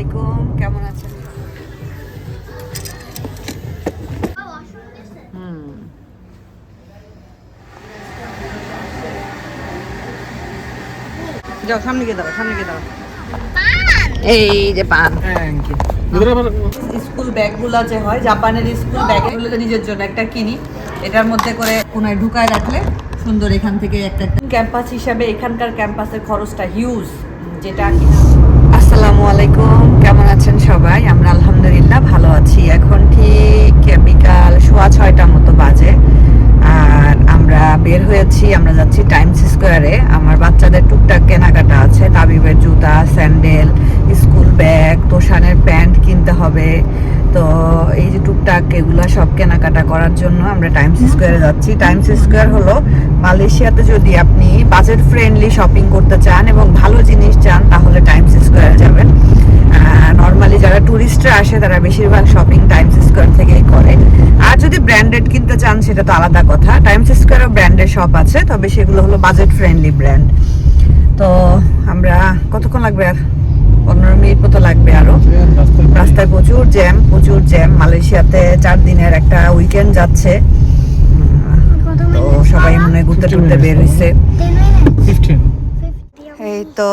আলাইকুম কেমন আছেন? যাও সামনে গিয়ে দাঁড়াও সামনে গিয়ে দাঁড়াও। এই যে পান। স্কুল ব্যাগগুলো যে হয় জাপানের স্কুল ব্যাগ এগুলো নিজের জন্য একটা কিনি। এটার মধ্যে করে কোনায় ঢুকায় রাখলে সুন্দর এখান থেকে একটা ক্যাম্পাস হিসাবে এখানকার ক্যাম্পাসের খরচটা হিউজ যেটা আসসালামু আলাইকুম। আছেন সবাই? আমরা আলহামদুলিল্লাহ ভালো আছি। এখন ঠিক বিকাল সোয়া ছয়টার মতো বাজে। আর আমরা বের হয়েছি, আমরা যাচ্ছি টাইমস স্কোয়ারে আমার বাচ্চাদের টুকটাক কেনাকাটা আছে, তাবিবের জুতা, স্যান্ডেল, স্কুল ব্যাগ, তোষানের প্যান্ট কিনতে হবে। তো এই যে টুকটাক এগুলো সব কেনাকাটা করার জন্য আমরা টাইমস স্কোয়ারে যাচ্ছি। টাইমস স্কোয়ার হলো মালয়েশিয়াতে যদি আপনি বাজেট ফ্রেন্ডলি শপিং করতে চান এবং ভালো জিনিস চান, তাহলে টাইমস স্কোয়ারে যাবেন। নর্মালি যারা ট্যুরিস্টরা আসে তারা বেশিরভাগ শপিং টাইমস স্কোয়ার থেকেই করে। আর যদি ব্র্যান্ডেড কিনতে চান সেটা তো আলাদা কথা। টাইমস স্কোয়ারও ব্র্যান্ডের শপ আছে তবে সেগুলো হলো বাজেট ফ্রেন্ডলি ব্র্যান্ড তো আমরা কতক্ষণ লাগবে আর? পনেরো মিনিট মতো লাগবে আরও রাস্তায় প্রচুর জ্যাম প্রচুর জ্যাম মালয়েশিয়াতে চার দিনের একটা উইকেন্ড যাচ্ছে। তো সবাই মনে হয় ঘুরতে টুরতে বের হয়েছে। এই তো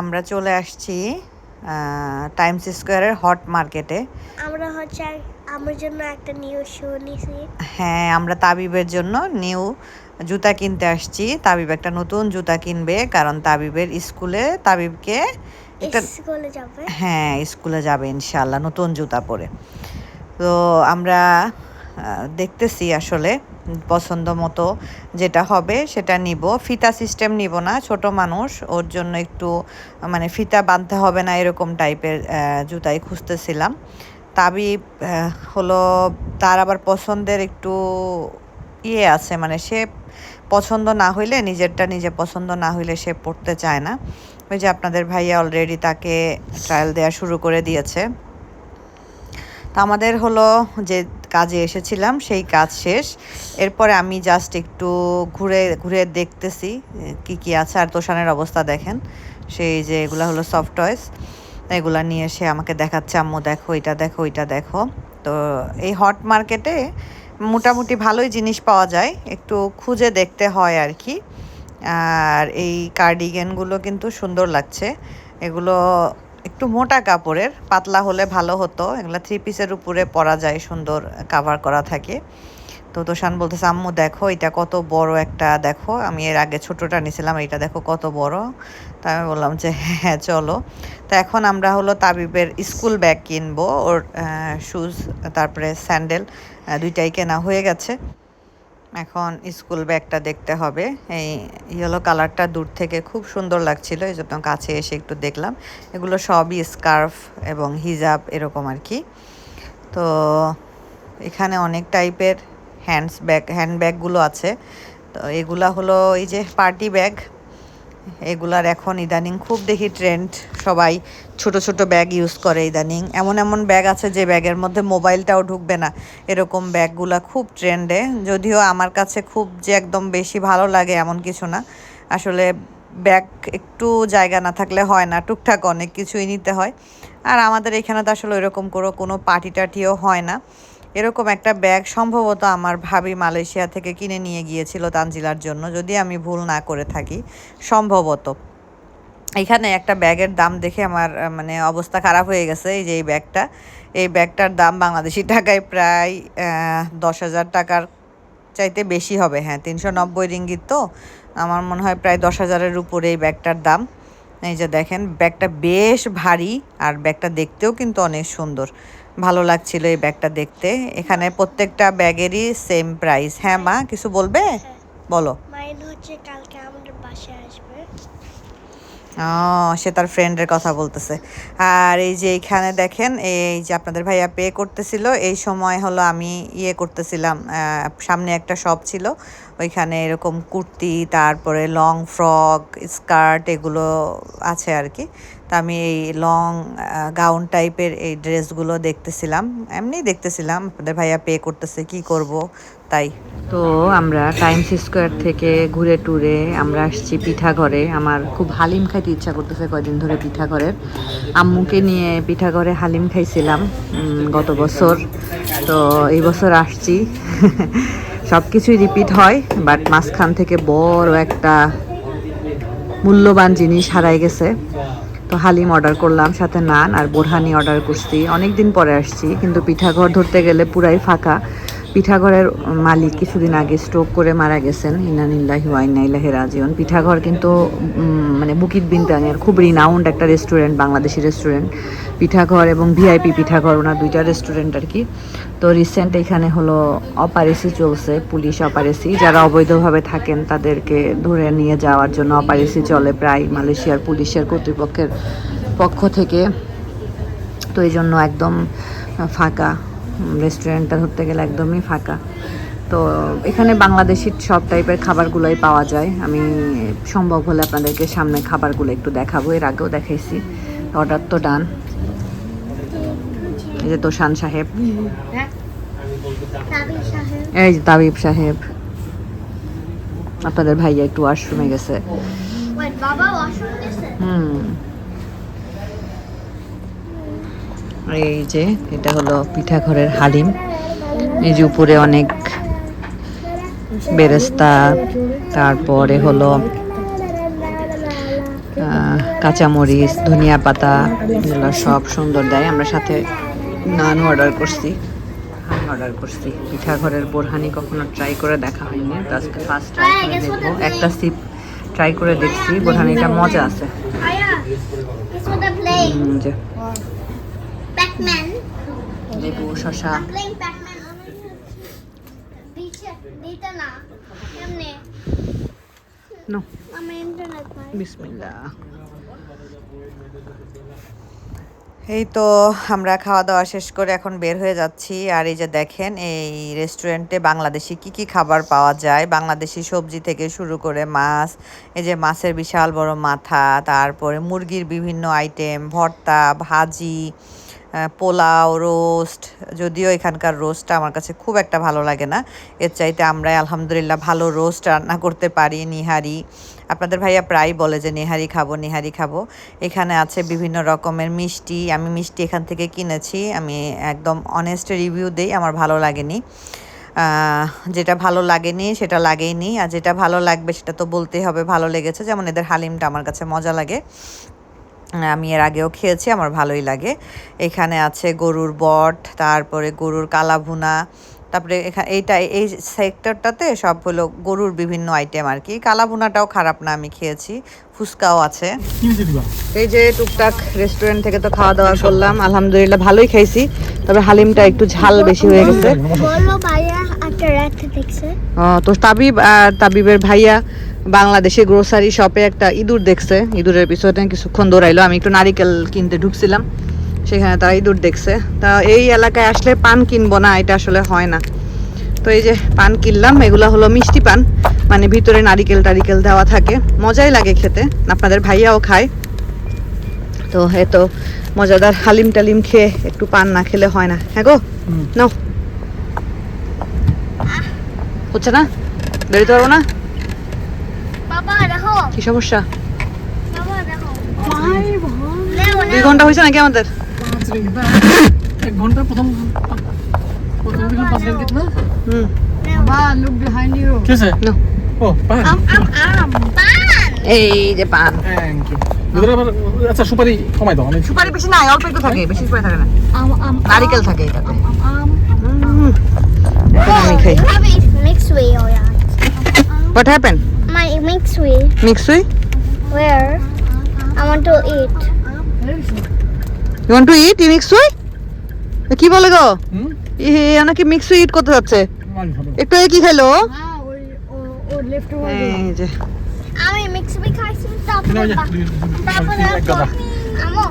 আমরা চলে আসছি। টাইমস স্কোয়ারের হট মার্কেটে আমরা হচ্ছে আমার জন্য একটা নিউ শু নিছি। হ্যাঁ আমরা তাবিবের জন্য নিউ জুতা কিনতে আসছি। তাবিব একটা নতুন জুতা কিনবে কারণ তাবিবের স্কুলে তাবিবকে স্কুলে যাবে। হ্যাঁ স্কুলে যাবে ইনশাল্লাহ নতুন জুতা পরে। তো আমরা দেখতেছি আসলে পছন্দ মতো যেটা হবে সেটা নিব। ফিতা সিস্টেম নিব না, ছোট মানুষ, ওর জন্য একটু মানে ফিতা বাঁধতে হবে না এরকম টাইপের জুতাই খুঁজতেছিলাম। তাবি হলো তার আবার পছন্দের একটু ইয়ে আছে মানে সে পছন্দ না হইলে, নিজেরটা নিজে পছন্দ না হইলে সে পড়তে চায় না। ওই যে আপনাদের ভাইয়া অলরেডি তাকে ট্রায়াল দেওয়া শুরু করে দিয়েছে। তা আমাদের হলো যে কাজে এসেছিলাম, সেই কাজ শেষ। এরপরে আমি জাস্ট একটু ঘুরে ঘুরে দেখতেছি কি কি আছে। আর তোষানের অবস্থা দেখেন, সেই যে এগুলা হলো সফট টয়েস এগুলা নিয়ে এসে আমাকে দেখাচ্ছে, আম্মু দেখো, এটা দেখো, ওইটা দেখো। তো এই হট মার্কেটে মোটামুটি ভালোই জিনিস পাওয়া যায়, একটু খুঁজে দেখতে হয় আর কি। আর এই কার্ডিগেনগুলো কিন্তু সুন্দর লাগছে, এগুলো একটু মোটা কাপড়ের, পাতলা হলে ভালো হতো। এগুলো থ্রি পিসের উপরে পরা যায়, সুন্দর কাভার করা থাকে। তো তোষান বলতেছে, আম্মু, দেখো, এটা কত বড় একটা, দেখো, আমি এর আগে ছোটটা নিয়েছিলাম এটা দেখো কত বড়। তা আমি বললাম যে হ্যাঁ চলো। তো এখন আমরা হলো তাবিবের স্কুল ব্যাগ কিনবো, ওর শুজ তারপরে স্যান্ডেল দুইটাই কেনা হয়ে গেছে। এখন স্কুল ব্যাগটা দেখতে হবে। এই ইয়েলো কালারটা দূর থেকে খুব সুন্দর লাগছিল, এই জন্য কাছে এসে একটু দেখলাম। এগুলো সবই স্কার্ফ এবং হিজাব এরকম আর কি। তো এখানে অনেক টাইপের হ্যান্ডস ব্যাগ হ্যান্ড ব্যাগগুলো আছে। তো এগুলা হলো এই যে পার্টি ব্যাগ এগুলার এখন ইদানিং খুব দেখি ট্রেন্ড সবাই ছোট ছোট ব্যাগ ইউজ করে ইদানিং। এমন এমন ব্যাগ আছে যে ব্যাগের মধ্যে মোবাইলটাও ঢুকবে না। এরকম ব্যাগগুলা খুব ট্রেন্ডে যদিও আমার কাছে খুব যে একদম বেশি ভালো লাগে এমন কিছু না। আসলে ব্যাগ একটু জায়গা না থাকলে হয় না, টুকটাক অনেক কিছুই নিতে হয়। আর আমাদের এখানে তো আসলে এরকম কোনো কোনো পার্টি টাটিও হয় না। এরকম একটা ব্যাগ সম্ভবত আমার ভাবি মালয়েশিয়া থেকে কিনে নিয়ে গিয়েছিল তানজিলার জন্য, যদি আমি ভুল না করে থাকি, সম্ভবত। এখানে একটা ব্যাগের দাম দেখে আমার মানে অবস্থা খারাপ হয়ে গেছে, এই যে এই ব্যাগটা। এই ব্যাগটার দাম বাংলাদেশি টাকায় প্রায় দশ হাজার টাকার চাইতে বেশি হবে। হ্যাঁ তিনশো নব্বই রিঙ্গিত তো, আমার মনে হয় প্রায় দশ হাজারের উপরে এই ব্যাগটার দাম। এই যে দেখেন, ব্যাগটা বেশ ভারী, আর ব্যাগটা দেখতেও কিন্তু অনেক সুন্দর। ভালো লাগছিল এই ব্যাগটা দেখতে। এখানে প্রত্যেকটা ব্যাগেরই সেম প্রাইস হ্যাঁ মা কিছু বলবে? বলো। মাইন হচ্ছে কালকে আমাদের বাসায় আসবে সে তার ফ্রেন্ডের কথা বলতেছে। আর এই যে এইখানে দেখেন, এই যে আপনাদের ভাইয়া পে করতেছিল, এই সময় হলো আমি ইয়ে করতেছিলাম সামনে একটা শপ ছিল। ওইখানে এরকম কুর্তি, তারপরে লং ফ্রক স্কার্ট এগুলো আছে আর কি। তা আমি এই লং গাউন টাইপের এই ড্রেসগুলো দেখতেছিলাম। এমনি দেখতেছিলাম, আপনাদের ভাইয়া পে করতেছে, কি করব? তাই। তো আমরা টাইমস স্কোয়ার থেকে ঘুরে টুরে আমরা আসছি পিঠাঘরে। আমার খুব হালিম খাইতে ইচ্ছা করতেছে কয়দিন ধরে পিঠা ঘরের আম্মুকে নিয়ে পিঠাঘরে হালিম খাইছিলাম গত বছর। তো এই বছর আসছি। সব কিছুই রিপিট হয় বাট মাঝখান থেকে বড় একটা মূল্যবান জিনিস হারাই গেছে। তো হালিম অর্ডার করলাম, সাথে নান আর বোরহানি অর্ডার করছি। অনেক দিন পরে আসছি, কিন্তু পিঠাঘর ধরতে গেলে পুরাই ফাঁকা। পিঠাঘরের মালিক কিছুদিন আগে স্ট্রোক করে মারা গেছেন। ইনানিল্লাহি ওয়াইনাইল্লাহি রাজিউন। পিঠাঘর কিন্তু মানে বুকিট বিনতাঙের খুব রিনাউন্ড একটা রেস্টুরেন্ট বাংলাদেশি রেস্টুরেন্ট পিঠাঘর এবং ভিআইপি পিঠাঘর, ওনার দুইটা রেস্টুরেন্ট আর কি। তো রিসেন্ট এখানে হলো অপারেসি চলছে, পুলিশ অপারেসি। যারা অবৈধভাবে থাকেন, তাদেরকে ধরে নিয়ে যাওয়ার জন্য অপারেসি চলে প্রায় মালয়েশিয়ার পুলিশের কর্তৃপক্ষের পক্ষ থেকে। তো এই জন্য একদম ফাঁকা। রেস্টুরেন্টটা ধরতে গেলে একদমই ফাঁকা। তো এখানে বাংলাদেশি সব টাইপের খাবারগুলোই পাওয়া যায়। আমি সম্ভব হলে আপনাদেরকে সামনে খাবারগুলো একটু দেখাবো। এর আগেও দেখাইছি। অর্ডার তো ডান। এই যে তোষান সাহেব। এই যে তাবিব সাহেব। আপনাদের ভাইয়া একটু ওয়াশরুম গেছে। হুম। এই যে এটা হলো পিঠাঘরের হালিম। এই যে উপরে অনেক বেরেস্তা তারপরে হলো কাঁচামরিচ ধনিয়া পাতা এগুলো সব সুন্দর দেয়। আমরা সাথে নান অর্ডার করছি। হানি অর্ডার করছি। পিঠাঘরের বোরহানি কখনো ট্রাই করে দেখা হয়নি তো আজকে ফার্স্ট ট্রাই করে দেখব। একটা সিপ ট্রাই করে দেখছি বোরহানিটা মজা আছে। যে Pac-Man. লেবু শশা I'm playing Pac-Man. দিচ্ছে দিতে না এমনি নো আমার ইন্টারনেট নাই বিসমিল্লাহ এই তো আমরা খাওয়া দাওয়া শেষ করে এখন বের হয়ে যাচ্ছি। আর এই যে দেখেন এই রেস্টুরেন্টে বাংলাদেশি কি কি খাবার পাওয়া যায়? বাংলাদেশি সবজি থেকে শুরু করে মাছ এই যে মাছের বিশাল বড় মাথা তারপরে মুরগির বিভিন্ন আইটেম ভর্তা ভাজি পোলাও, রোস্ট, যদিও এখানকার রোস্টটা আমার কাছে খুব একটা ভালো লাগে না। এর চাইতে আমরা আলহামদুলিল্লাহ ভালো রোস্ট রান্না করতে পারি, নিহারি। আপনাদের ভাইয়া প্রায় বলে যে, নিহারি খাব নিহারি খাব। এখানে আছে বিভিন্ন রকমের মিষ্টি। আমি মিষ্টি এখান থেকে কিনেছি। আমি একদম অনেস্ট রিভিউ দেই, আমার ভালো লাগেনি। যেটা ভালো লাগেনি, সেটা লাগেইনি। আর যেটা ভালো লাগবে, সেটা তো বলতেই হবে, ভালো লেগেছে। যেমন এদের হালিমটা আমার কাছে মজা লাগে। আমি এর আগেও খেয়েছি আমার ভালোই লাগে। এখানে আছে গরুর বট তারপরে গরুর কালাভুনা তারপরে এখানে এইটা এই সেক্টরটাতে সব হলো গরুর বিভিন্ন আইটেম আর কি কালাভুনাটাও খারাপ না আমি খেয়েছি ফুচকাও আছে। এই যে টুকটাক রেস্টুরেন্ট থেকে তো খাওয়া দাওয়া করলাম আলহামদুলিল্লাহ ভালোই খাইছি তবে হালিমটা একটু ঝাল বেশি হয়ে গেছে। ও, তো তাবিব আর তাবিবের ভাইয়া বাংলাদেশে গ্রোসারি শপে একটা ইঁদুর দেখছে। ইঁদুরের পিছনে কিছুক্ষণ দৌড়াইলো। আমি একটু নারিকেল কিনতে ঢুকছিলাম। সেখানে তারা ইঁদুর দেখছে। তা এই এলাকায় আসলে পান কিনবো না এটা আসলে হয় না। তো এই যে পান কিনলাম এগুলো হলো মিষ্টি পান। মানে ভিতরে নারিকেল টারিকেল দেওয়া থাকে। মজাই লাগে খেতে। আপনাদের ভাইয়াও খায়। তো এ তো মজাদার হালিম টালিম খেয়ে একটু পান না খেলে হয় না। হ্যাঁ গো। নাও। হচ্ছে না? বেরোতে পারব না? কি সমস্যা? বাবা দেখো। লেও দুই ঘণ্টা হয়েছে নাকি আমাদের? পাঁচ রিঙ্গিত এক ঘণ্টা প্রথম প্রথম দিকে পাঁচ রিঙ্গিত না? হুম। কি হয়েছে? No. ও পান। আম আম আম পান। এই যে পান। থ্যাংক ইউ আচ্ছা সুপারি কমাই দাও আমি সুপারি বেশি নাই অল্প একটু থাকে বেশি সুপারি থাকে না। আম আম নারিকেল থাকে এটাতে। আম হুম। এখন আমি খাই। You have a mixed My. Mix we Where? I want to eat. You want to eat E mix we কি বলে গো? হুম? এ নাকি মিক্স উই ইট করতে যাচ্ছে? একটু কি খেলো? Ah, এই যে। আমি মিক্স উই খাইছি তারপর তারপরে। আমো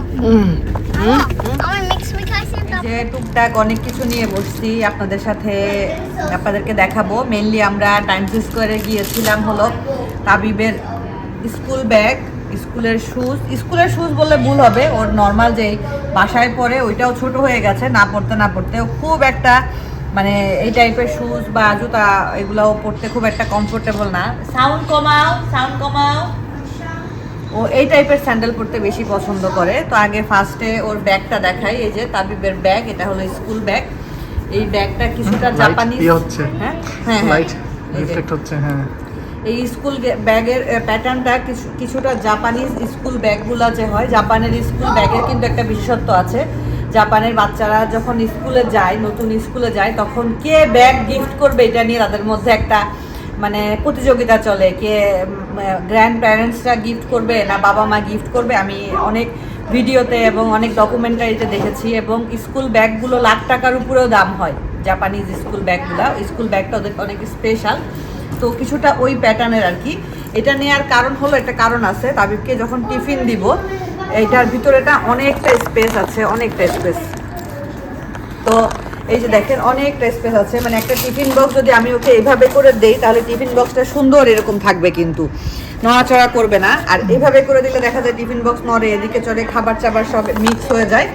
যে টুকটাক অনেক কিছু নিয়ে বসছি, আপনাদের সাথে আপনাদেরকে দেখাবো। মেনলি আমরা টাইমস স্কোয়ারে গিয়েছিলাম হলো তাবিবের স্কুল ব্যাগ, স্কুলের শুজ স্কুলের শুজ বললে ভুল হবে, ওর নর্মাল যেই বাসায় পরে ওইটাও ছোট হয়ে গেছে, না পড়তে না পড়তে। খুব একটা মানে এই টাইপের শুজ বা জুতা এগুলাও পরতে খুব একটা কমফোর্টেবল না। সাউন্ড কমাও সাউন্ড কমাও। ও এই টাইপের স্যান্ডেল পরতে বেশি পছন্দ করে। তো আগে ফার্স্টে ওর ব্যাগটা দেখাই এই যে তাবিবের ব্যাগ এটা হলো স্কুল ব্যাগ এই ব্যাগটা কিছুটা জাপানি হচ্ছে। হ্যাঁ হ্যাঁ হ্যাঁ। লাইট রিফ্লেক্ট হচ্ছে হ্যাঁ। এই স্কুল ব্যাগের প্যাটার্নটা কিছু কিছুটা জাপানিজ স্কুল ব্যাগগুলো যে হয় জাপানের স্কুল ব্যাগের কিন্তু একটা বিশেষত্ব আছে। জাপানের বাচ্চারা যখন স্কুলে যায় নতুন স্কুলে যায় তখন কে ব্যাগ গিফট করবে এটা নিয়ে তাদের মধ্যে একটা মানে প্রতিযোগিতা চলে, কে গ্র্যান্ড প্যারেন্টসরা গিফট করবে না বাবা মা গিফট করবে, আমি অনেক ভিডিওতে এবং অনেক ডকুমেন্টারিতে দেখেছি এবং স্কুল ব্যাগগুলো লাখ টাকার উপরেও দাম হয় জাপানিজ স্কুল ব্যাগগুলো স্কুল ব্যাগটা ওদের অনেক স্পেশাল তো কিছুটা ওই প্যাটার্নের আর কি। এটা নেওয়ার কারণ হলো, একটা কারণ আছে, তাবিবকে যখন টিফিন দিব, এইটার ভিতরেটা অনেকটা স্পেস আছে, অনেকটা স্পেস তো এই যে দেখেন অনেকটা স্পেস আছে। মানে একটা টিফিন বক্স যদি আমি ওকে এইভাবে করে দেই, তাহলে টিফিন বক্সটা সুন্দর এরকম থাকবে কিন্তু। নড়াচড়া করবে না। আর এইভাবে করে দিলে দেখা যায় টিফিন বক্স নড়ে, এদিকে চলে খাবার চাবার সব মিক্স হয়ে যায়।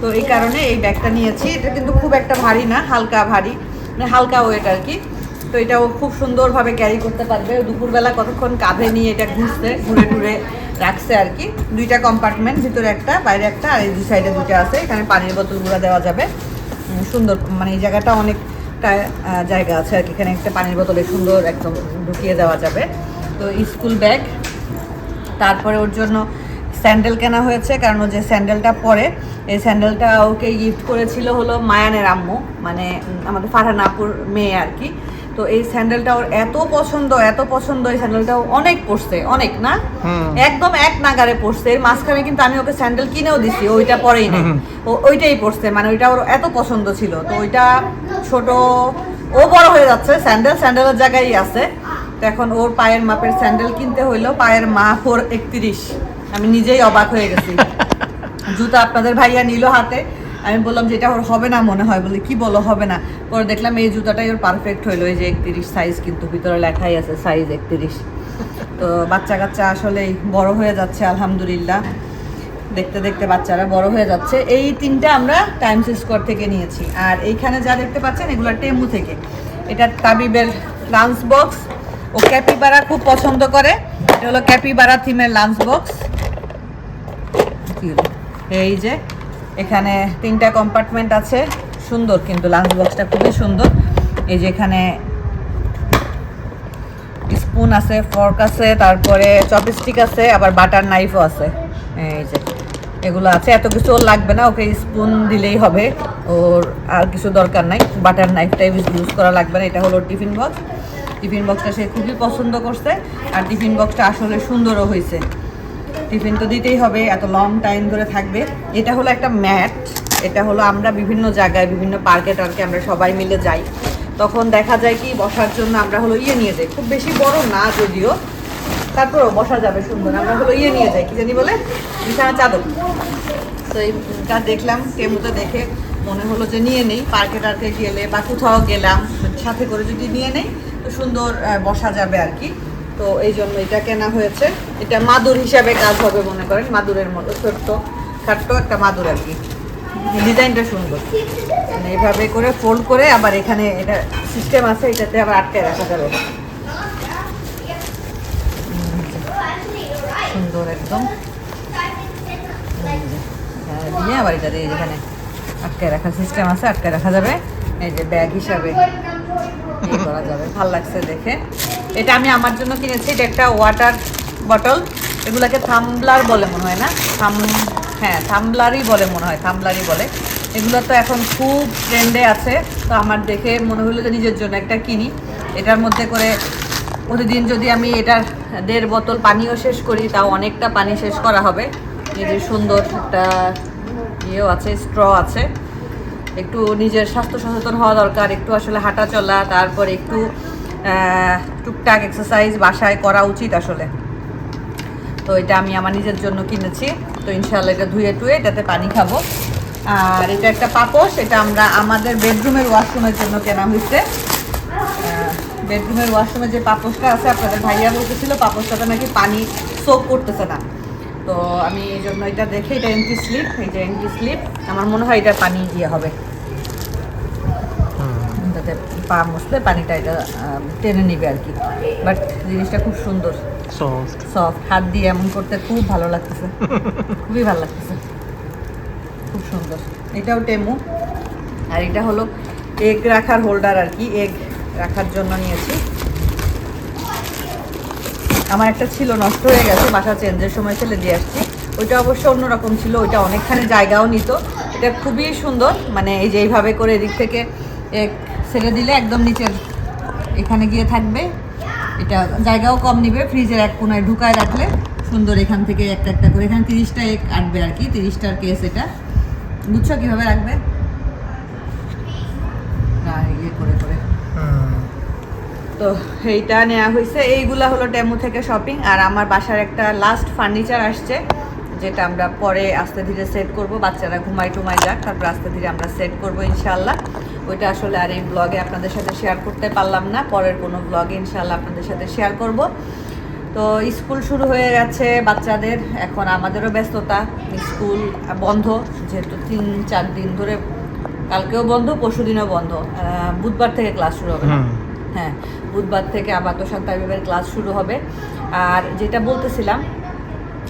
তো এই কারণে এই ব্যাগটা নিয়েছি। এটা কিন্তু খুব একটা ভারী না, হালকা ভারী মানে হালকা ওয়েট আর কি। তো এটাও খুব সুন্দরভাবে ক্যারি করতে পারবে। দুপুরবেলা কতক্ষণ কাঁধে নিয়ে এটা ঘুরছে, ঘুরে ঘুরে রাখছে আর কি। দুইটা কম্পার্টমেন্ট ভিতরে একটা, বাইরে একটা, আর এই দুই সাইডে দুইটা আছে। এখানে পানির বোতলগুলো দেওয়া যাবে। সুন্দর মানে এই জায়গাটা অনেকটা জায়গা আছে আর কি। এখানে একটা পানির বোতলে সুন্দর একদম ঢুকিয়ে দেওয়া যাবে। তো স্কুল ব্যাগ তারপরে ওর জন্য স্যান্ডেল কেনা হয়েছে, কারণ ও যে স্যান্ডেলটা পরে, এই স্যান্ডেলটা ওকে গিফট করেছিল হলো মায়ানের আম্মু মানে আমাদের ফারহানাপুর মেয়ে আর কি। তো এই স্যান্ডেলটা ওর এত পছন্দ এত পছন্দ এই স্যান্ডেলটা অনেক পড়ছে অনেক না? একদম এক নাগারে পড়ছে। এর মাঝখানে কিন্তু আমি ওকে স্যান্ডেল কিনেও দিছি ওইটা পরেই নাই। ও ওইটাই পড়ছে মানে ওইটা ওর এত পছন্দ ছিল। তো ওইটা ছোট ও বড় হয়ে যাচ্ছে স্যান্ডেল স্যান্ডেলের জায়গায় আছে। তো এখন ওর পায়ের মাপের স্যান্ডেল কিনতে হইল পায়ের মাপ ওর একত্রিশ। আমি নিজেই অবাক হয়ে গেছি। জুতা আপনাদের ভাইয়া নিল হাতে। আমি বললাম যে এটা ওর হবে না মনে হয়, বলে কি বলো, হবে না। পরে দেখলাম এই জুতাটাই ওর পারফেক্ট হইল, এই যে একত্রিশ সাইজ কিন্তু ভিতরে লেখাই আছে সাইজ একত্রিশ। তো বাচ্চা কাচ্চা আসলেই বড় হয়ে যাচ্ছে, আলহামদুলিল্লাহ। দেখতে দেখতে বাচ্চারা বড় হয়ে যাচ্ছে। এই তিনটা আমরা টাইমস স্কোয়ার থেকে নিয়েছি। আর এইখানে যা দেখতে পাচ্ছেন, এগুলো টেমু থেকে। এটা তাবিবের লাঞ্চ বক্স ও ক্যাপিবারা খুব পছন্দ করে। এটা হলো ক্যাপিবারা থিমের লাঞ্চ বক্স এই যে এখানে তিনটা কম্পার্টমেন্ট আছে। সুন্দর কিন্তু লাঞ্চ বক্সটা খুবই সুন্দর। এই যে এখানে স্পুন আছে ফর্ক আছে, তারপরে চপস্টিক আছে, আবার বাটার নাইফও আছে। এই যে, এগুলো আছে। এত কিছু ওর লাগবে না, ওকে স্পুন দিলেই হবে। ওর আর কিছু দরকার নাই। বাটার নাইফটাই ইউজ করা লাগবে না, এটা হলো টিফিন বক্স টিফিন বক্সটা সে খুবই পছন্দ করছে। আর টিফিন বক্সটা আসলে সুন্দরও হয়েছে। টিফিন তো দিতেই হবে, এত লং টাইম ধরে থাকবে। এটা হলো একটা ম্যাট এটা হলো আমরা বিভিন্ন জায়গায়, বিভিন্ন পার্কে টার্কে আমরা সবাই মিলে যাই। তখন দেখা যায় কি, বসার জন্য আমরা হলো ইয়ে নিয়ে যাই। খুব বেশি বড় না যদিও, তারপরেও বসা যাবে সুন্দর। আমরা হলো ইয়ে নিয়ে যাই, কি জানি বলে? বিছানা চাদর। তো এইটা দেখলাম টেমুতে দেখে মনে হলো যে নিয়ে নেই। পার্কে টার্কে গেলে বা কোথাও গেলাম, সাথে করে যদি নিয়ে নেই, তো সুন্দর বসা যাবে আর কি। তো এই জন্য এটা কেনা হয়েছে। এটা মাদুর হিসাবে কাজ হবে মনে করেন, মাদুরের মতো, ছোট্ট, খাট্ট একটা মাদুর আর কি। ডিজাইনটা সুন্দর। মানে এইভাবে করে ফোল্ড করে আবার এখানে এটা সিস্টেম আছে, এটাতে আবার আটকে রাখা যাবে। সুন্দর একদম। দিয়ে আবার এটা দিয়ে এখানে আটকে রাখার সিস্টেম আছে আটকে রাখা যাবে। এই যে ব্যাগ হিসাবে। করা যাবে। ভালো লাগছে দেখে। এটা আমি আমার জন্য কিনেছি, এটা একটা ওয়াটার বটল এগুলাকে থামব্লার বলে মনে হয় না? থাম হ্যাঁ থামব্লারই বলে মনে হয়, থামব্লারই বলে। এগুলো তো এখন খুব ট্রেন্ডে আছে, তো আমার দেখে মনে হলো যে নিজের জন্য একটা কিনি। এটার মধ্যে করে প্রতিদিন যদি আমি এটার দেড় বোতল পানিও শেষ করি, তাও অনেকটা পানি শেষ করা হবে। যে সুন্দর একটা ইয়েও আছে স্ট্র আছে। একটু নিজের স্বাস্থ্য সচেতন হওয়া দরকার, একটু আসলে হাঁটা চলা, তারপর একটু টুকটাক এক্সারসাইজ বাসায় করা উচিত আসলে। তো এটা আমি আমার নিজের জন্য কিনেছি। তো ইনশাল্লাহ এটা ধুয়ে টুয়ে এটাতে পানি খাব। আর এটা একটা পাপোশ, এটা আমরা আমাদের বেডরুমের ওয়াশরুমের জন্য কেনা হয়েছে। বেডরুমের ওয়াশরুমে যে পাপোশটা আছে, আপনাদের ভাইয়া বলতেছিল, পাপোশটাতে নাকি পানি সোপ করতেছে না। তো আমি এই জন্য এটা দেখে, এটা এন্টি স্লিপ এই যে এন্টি স্লিপ আমার মনে হয় এটা পানি ইয়ে হবে। এটাতে পা মুছলে পানিটা এটা টেনে নিবে আর কি। বাট জিনিসটা খুব সুন্দর। সফট সফট হাত দিয়ে এমন করতে খুব ভালো লাগতেছে। খুবই ভালো লাগতেছে। খুব সুন্দর। এটাও টেমু। আর এটা হলো এগ রাখার হোল্ডার আর কি। এগ রাখার জন্য নিয়েছি। আমার একটা ছিল নষ্ট হয়ে গেছে বাসা চেঞ্জের সময় ফেলে দিয়ে আসছি। ওইটা অবশ্য অন্যরকম ছিল ওইটা অনেকখানি জায়গাও নিত। এটা খুবই সুন্দর। মানে এই যে এইভাবে করে এদিক থেকে এক ছেড়ে দিলে একদম নিচের এখানে গিয়ে থাকবে। এটা জায়গাও কম নিবে, ফ্রিজের এক কোনায় ঢুকায় রাখলে সুন্দর এখান থেকে একটা একটা করে, এখানে তিরিশটা এক আটবে আর কি, তিরিশটার কেস এটা। বুঝছ কীভাবে রাখবে? ইয়ে করে করে। তো এইটা নেওয়া হয়েছে এইগুলা হলো টেমু থেকে শপিং আর আমার বাসার একটা লাস্ট ফার্নিচার আসছে। যেটা আমরা পরে আস্তে ধীরে সেট করব বাচ্চারা ঘুমাই টুমাই যাক তারপর আস্তে ধীরে আমরা সেট করব ইনশাল্লাহ ওইটা আসলে আর এই ব্লগে আপনাদের সাথে শেয়ার করতে পারলাম না পরের কোনো ব্লগে ইনশাল্লাহ আপনাদের সাথে শেয়ার করব। তো স্কুল শুরু হয়ে গেছে বাচ্চাদের এখন আমাদেরও ব্যস্ততা স্কুল বন্ধ যেহেতু তিন চার দিন ধরে কালকেও বন্ধ পরশু দিনও বন্ধ। বুধবার থেকে ক্লাস শুরু হবে না? হ্যাঁ বুধবার থেকে আবার তো শান্তাবিবের ক্লাস শুরু হবে। আর যেটা বলতেছিলাম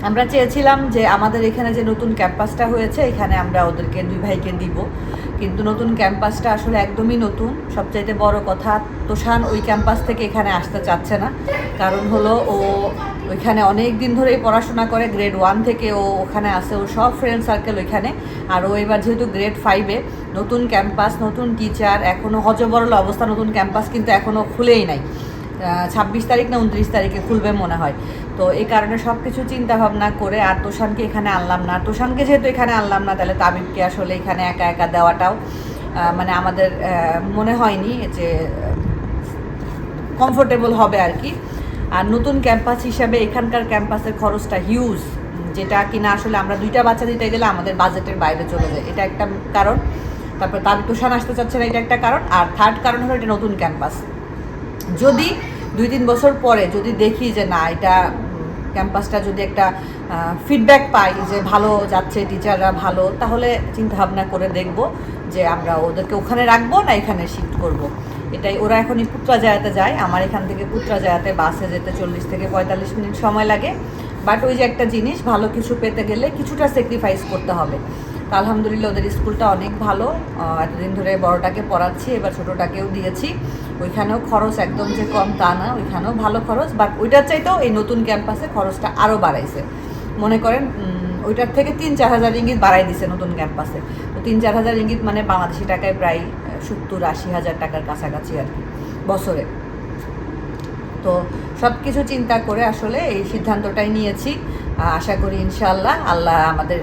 আমরা চেয়েছিলাম যে আমাদের এখানে যে নতুন ক্যাম্পাসটা হয়েছে, এখানে আমরা ওদেরকে দুই ভাইকে দিব। কিন্তু নতুন ক্যাম্পাসটা আসলে একদমই নতুন। সবচাইতে বড় কথা, তোষান ওই ক্যাম্পাস থেকে এখানে আসতে চাচ্ছে না। কারণ হলো ও ওইখানে অনেক দিন ধরেই পড়াশোনা করে গ্রেড ওয়ান থেকে ও ওখানে আসে ওর সব ফ্রেন্ড সার্কেল ওইখানে। আর ও এবার যেহেতু গ্রেড ফাইভে নতুন ক্যাম্পাস, নতুন টিচার এখনও হজবরল অবস্থা নতুন ক্যাম্পাস কিন্তু এখনও খুলেই নাই। ছাব্বিশ তারিখ না উনত্রিশ তারিখে খুলবে মনে হয়। তো এই কারণে সব কিছু চিন্তা ভাবনা করে আর তোষানকে এখানে আনলাম না। তোষানকে যেহেতু এখানে আনলাম না, তাহলে তাবিবকে আসলে এখানে একা একা দেওয়াটাও মানে আমাদের মনে হয়নি যে কমফোর্টেবল হবে আর কি। আর নতুন ক্যাম্পাস হিসাবে এখানকার ক্যাম্পাসের খরচটা হিউজ যেটা কিনা আসলে আমরা দুইটা বাচ্চা দিতে গেলে আমাদের বাজেটের বাইরে চলে যায়। এটা একটা কারণ। তারপর তার তুষান আসতে চাচ্ছে না, এটা একটা কারণ। আর থার্ড কারণ হলো এটা নতুন ক্যাম্পাস। যদি দুই তিন বছর পরে যদি দেখি যে না, এটা ক্যাম্পাসটা যদি একটা ফিডব্যাক পাই যে ভালো যাচ্ছে টিচাররা ভালো, তাহলে চিন্তা ভাবনা করে দেখব যে আমরা ওদেরকে ওখানে রাখব না এখানে শিফট করব। এটাই, ওরা এখনই পুত্রাজায়াতে যায়, আমার এখান থেকে পুত্রাজায়াতে বাসে যেতে চল্লিশ থেকে পঁয়তাল্লিশ মিনিট সময় লাগে। বাট ওই যে একটা জিনিস, ভালো কিছু পেতে গেলে কিছুটা স্যাক্রিফাইস করতে হবে। আলহামদুলিল্লাহ ওদের স্কুলটা অনেক ভালো এতদিন ধরে বড়টাকে পড়াচ্ছি, এবার ছোটোটাকেও দিয়েছি। ওইখানেও খরচ একদম যে কম তা না, ওইখানেও ভালো খরচ বাট ওইটার চাইতেও এই নতুন ক্যাম্পাসে খরচটা আরও বাড়াইছে। মনে করেন ওইটার থেকে তিন চার হাজার ইঙ্গিত বাড়াই দিছে নতুন ক্যাম্পাসে তো তিন চার হাজার ইঙ্গিত মানে বাংলাদেশি টাকায় প্রায় সত্তর আশি হাজার টাকার কাছাকাছি আর কি, বছরে। তো সব কিছু চিন্তা করে আসলে এই সিদ্ধান্তটাই নিয়েছি। আশা করি ইনশাল্লাহ আল্লাহ আমাদের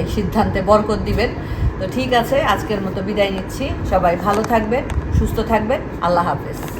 এই সিদ্ধান্তে বরকত দিবেন। তো ঠিক আছে আজকের মতো বিদায় নিচ্ছি। সবাই ভালো থাকবেন সুস্থ থাকবেন। আল্লাহ হাফেজ।